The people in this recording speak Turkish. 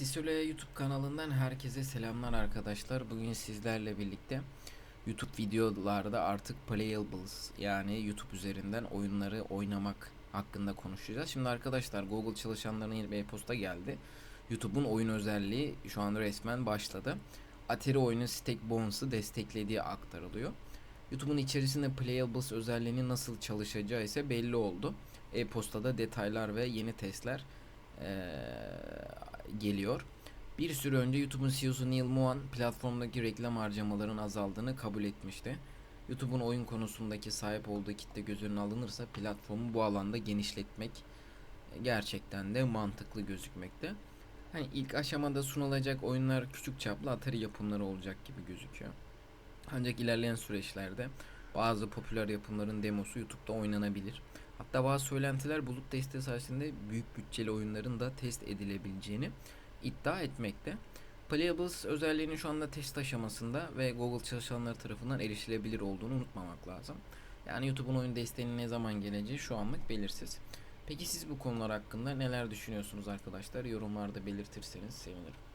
Sisole YouTube kanalından herkese selamlar arkadaşlar. Bugün sizlerle birlikte YouTube videolarda artık playables yani YouTube üzerinden oyunları oynamak hakkında konuşacağız. Şimdi arkadaşlar Google çalışanlarına yeni bir e-posta geldi. YouTube'un oyun özelliği şu an resmen başladı. Atari oyunu Stack Bones'ı desteklediği aktarılıyor. YouTube'un içerisinde playables özelliğinin nasıl çalışacağı ise belli oldu. E-postada detaylar ve yeni testler eee, geliyor. Bir süre önce YouTube'un CEO'su Neil Mohan platformdaki reklam harcamaların azaldığını kabul etmişti. YouTube'un oyun konusundaki sahip olduğu kitle göz önüne alınırsa platformu bu alanda genişletmek gerçekten de mantıklı gözükmekte. Hani ilk aşamada sunulacak oyunlar küçük çaplı Atari yapımları olacak gibi gözüküyor. Ancak ilerleyen süreçlerde bazı popüler yapımların demosu YouTube'da oynanabilir. Hatta bazı söylentiler bulut testi sayesinde büyük bütçeli oyunların da test edilebileceğini iddia etmekte. Playables özelliğinin şu anda test aşamasında ve Google çalışanları tarafından erişilebilir olduğunu unutmamak lazım. Yani YouTube'un oyun desteğinin ne zaman geleceği şu anlık belirsiz. Peki siz bu konular hakkında neler düşünüyorsunuz arkadaşlar? Yorumlarda belirtirseniz sevinirim.